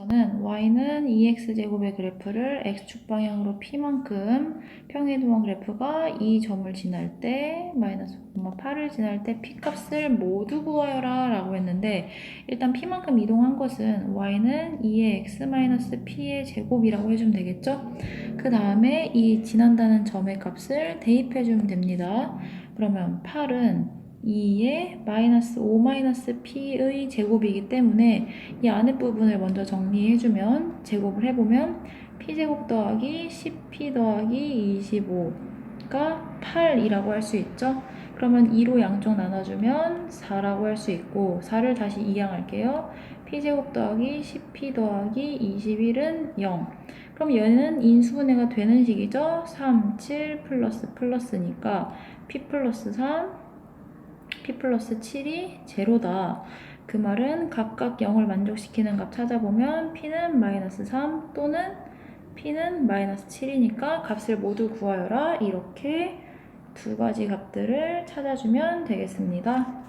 저는 y는 2x제곱의 그래프를 x축 방향으로 p만큼 평이동한 그래프가 이 점을 지날 때 마이너스 8을 지날 때 p값을 모두 구하여라 라고 했는데 일단 p만큼 이동한 것은 y는 2의 x p의 제곱이라고 해주면 되겠죠? 그 다음에 이 지난다는 점의 값을 대입해주면 됩니다. 그러면 8은 2의 마이너스 5 마이너스 p의 제곱이기 때문에 이 안에 부분을 먼저 정리해주면 제곱을 해보면 p제곱 더하기 10p 더하기 25가 8이라고 할 수 있죠. 그러면 2로 양쪽 나눠주면 4라고 할 수 있고 4를 다시 이항할게요. p제곱 더하기 10p 더하기 21은 0. 그럼 얘는 인수분해가 되는 식이죠. 3, 7 플러스 플러스니까 p 플러스 3 p 플러스 7이 제로다. 그 말은 각각 0을 만족시키는 값 찾아보면 p는 마이너스 3 또는 p는 마이너스 7이니까 값을 모두 구하여라. 이렇게 두 가지 값들을 찾아주면 되겠습니다.